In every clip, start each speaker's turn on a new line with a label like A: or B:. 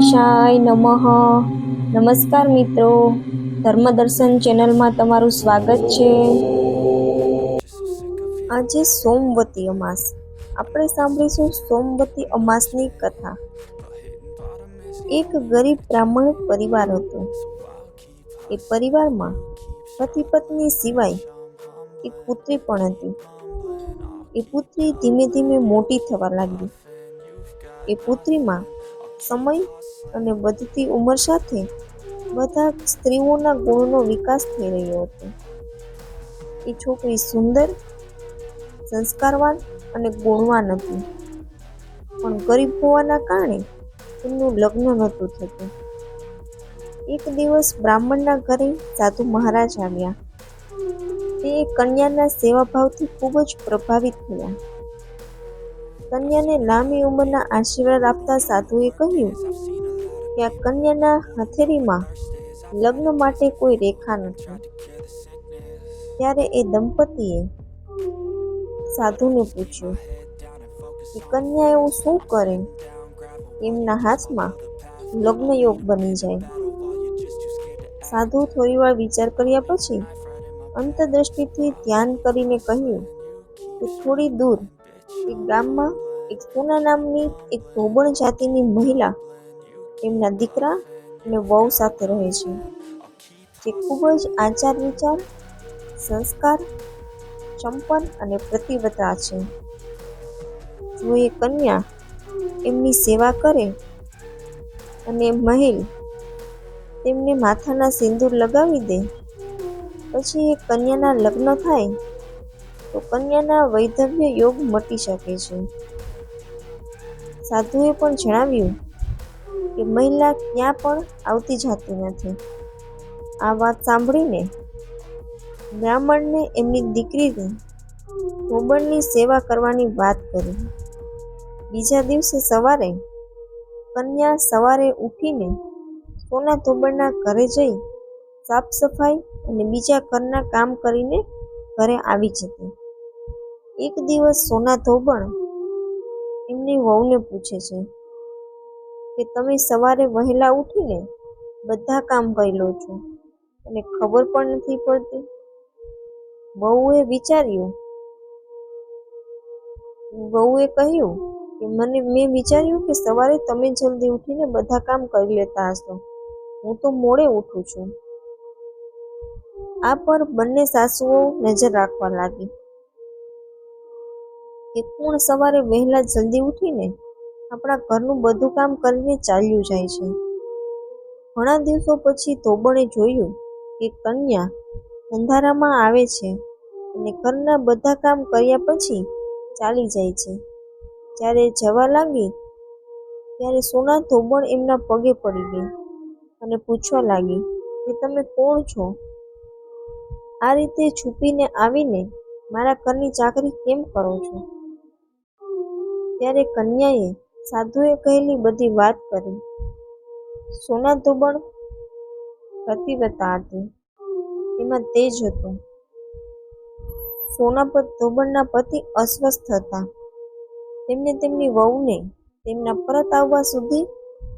A: ગણેશાય નમઃ. નમસ્કાર મિત્રો. ધર્મદર્શન ચેનલમાં તમારું સ્વાગત છે. આજે સોમવતી અમાસ. આપણે સાંભળીશું સોમવતી અમાસની કથા. એક ગરીબ બ્રાહ્મણ પરિવાર હતો. એ પરિવારમાં પતિ પત્ની સિવાય એક પુત્રી પણ હતી. એ પુત્રી ધીમે ધીમે મોટી થવા લાગી. એ પુત્રીમાં સમય અને વધતી ઉંમર સાથે બધા સ્ત્રીઓના ગુણનો વિકાસ થઈ રહ્યો હતો. એ છોકરી સુંદર, સંસ્કારવાન અને ગુણવાન હતી. પણ ગરીબ હોવાના કારણે તેમનું લગ્ન નહોતું થતું. એક દિવસ બ્રાહ્મણના ઘરે સાધુ મહારાજ આવ્યા. તે કન્યાના સેવાભાવથી ખૂબ જ પ્રભાવિત થયા. કન્યાને લાંબી ઉંમરના આશીર્વાદ આપતા સાધુએ કહ્યું, કે આ કન્યાના હથેળીમાં લગ્ન માટે કોઈ રેખા નથી. ત્યારે એ દંપતીએ સાધુને પૂછ્યું કે, કન્યા એવું શું કરે? એમના હાથમાં લગ્ન યોગ બની જાય. સાધુ થોડીવાર વિચાર કર્યા પછી અંતદ્રષ્ટિથી ધ્યાન કરીને કહ્યું કે, થોડી દૂર ગામમાં એક પૂના નામની એક ધોબણ જાતિની મહિલા એમના દીકરા અને વહુ સાથે રહે છે. જે ખૂબ જ આચાર વિચાર, સંસ્કાર, ચંપન અને પ્રતિવતા છે. જો એ કન્યા એમની સેવા કરે અને મહિલ તેમને માથાના સિંદૂર લગાવી દે, પછી એ કન્યાના લગ્ન થાય તો કન્યાના વૈધવ્ય યોગ મટી શકે છે. સાધુએ પણ જણાવ્યું કે મહિલા ક્યાં પણ આવતી જતી નથી. આ વાત સાંભળીને બ્રાહ્મણને એમની દીકરીને ગોબરની સેવા કરવાની વાત કરી. બીજા દિવસે સવારે કન્યા સવારે ઉઠીને સોના ધોબણના ઘરે જઈ સાફ સફાઈ અને બીજા ઘરના કામ કરીને ઘરે આવી જતી. એક દિવસ સોના ધોબણ એમની વહુને પૂછે છે કે, તમે સવારે વહેલા ઉઠીને બધા કામ કરી લો છો અને ખબર પણ નથી પડતી? વહુએ વિચાર્યું. વહુએ કહ્યું કે, મને, મેં વિચાર્યું કે સવારે તમે જલ્દી ઉઠીને બધા કામ કરી લેતા હશો. હું તો મોડે ઉઠું છું. આ પર બંને સાસુઓ નજર રાખવા લાગી. એક પણ સવારે વહેલા જલ્દી ઉઠીને આપણા ઘરનું બધું કામ કરીને ચાલ્યું જાય છે? ઘણા દિવસો પછી ધોબણે જોયું કે કન્યા અંધારામાં આવે છે અને ઘરના બધા કામ કર્યા પછી ચાલી જાય છે. જ્યારે જવા લાગી, ત્યારે સોના ધોબણ એમના પગે પડી ગઈ અને પૂછવા લાગી કે તમે કોણ છો? આ રીતે છુપીને આવીને મારા ઘરની ચાકરી કેમ કરો છો? ત્યારે કન્યાએ સાધુએ કહેલી બધી વાત કરી. સોના ધોબણ પ્રતિવતા હતી. તેમાં તેજ હતું. સોના પર ધોબણના પતિ અસ્વસ્થ હતા. તેમને તેમની વહુને તેમના પરત આવવા સુધી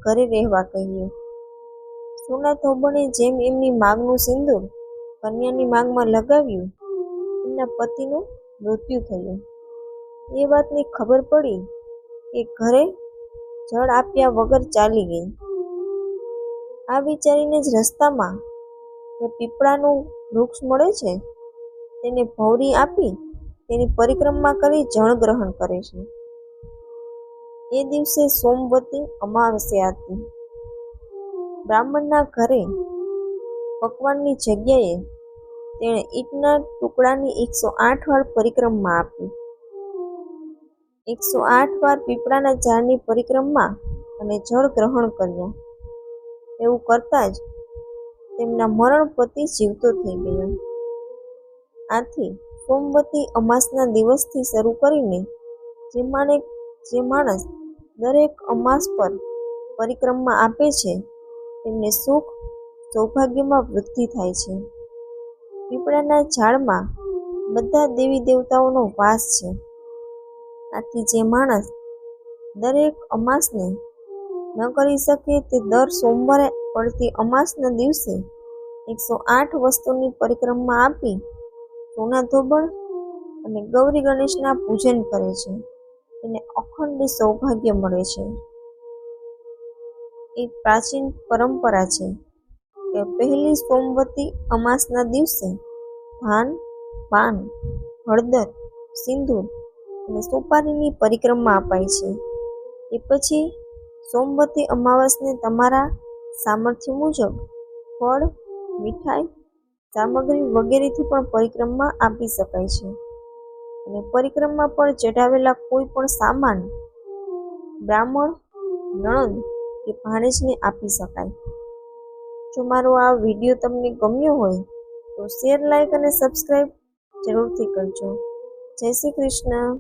A: ઘરે રહેવા કહ્યું. સોના ધોબણે જેમ એમની માગનું સિંદૂર કન્યાની માગમાં લગાવ્યું એમના પતિનું મૃત્યુ થયું. એ વાતની ખબર પડી કે ઘરે જળ આપ્યા વગર ચાલી ગઈ. આ વિચારીને જ રસ્તામાં જે પીપળાનું વૃક્ષ મળે છે, તેને ભૌરી આપી તેની પરિક્રમા કરી જળ ગ્રહણ કરે છે. એ દિવસે સોમવતી અમાવસ્યા હતી. બ્રાહ્મણના ઘરે પકવાનની જગ્યાએ તેણે ઈંટના ટુકડાની એકસો આઠ વાર પરિક્રમા આપી. એકસો આઠ વાર પીપળાના ઝાડની પરિક્રમા અને જળ ગ્રહણ કર્યા. એવું કરતા જ તેમના મરણ પતિ જીવતો થઈ ગયો. આથી સોમવતી અમાસના દિવસથી શરૂ કરીને જે માણે જે માણસ દરેક અમાસ પર પરિક્રમા આપે છે, તેમને સુખ, સૌભાગ્યમાં વૃદ્ધિ થાય છે. પીપળાના ઝાડમાં બધા દેવી દેવતાઓનો વાસ છે. આથી જે માણસ દરેક અમાસને ન કરી શકે તે દર સોમવારે પડતી અમાસના દિવસે એકસો આઠ વસ્તુની પરિક્રમા આપી સોના ધોબણ અને ગૌરી ગણેશના પૂજન કરે છે. તેને અખંડ સૌભાગ્ય મળે છે. એક પ્રાચીન પરંપરા છે કે પહેલી સોમવતી અમાસના દિવસે ધાન, પાન, હળદર, સિંદૂર અને સોપારીની પરિક્રમા અપાય છે. એ પછી સોમવતી અમાવસને તમારા સામર્થ્ય મુજબ ફળ, મીઠાઈ, સામગ્રી વગેરેથી પણ પરિક્રમા આપી શકાય છે. અને પરિક્રમા પર ચઢાવેલા કોઈ પણ સામાન, બ્રાહ્મણ, નણંદ કે ભાણેજને આપી શકાય. જો મારો આ વીડિયો તમને ગમ્યો હોય તો શેર, લાઈક અને સબસ્ક્રાઈબ જરૂરથી કરજો. જય શ્રી કૃષ્ણ.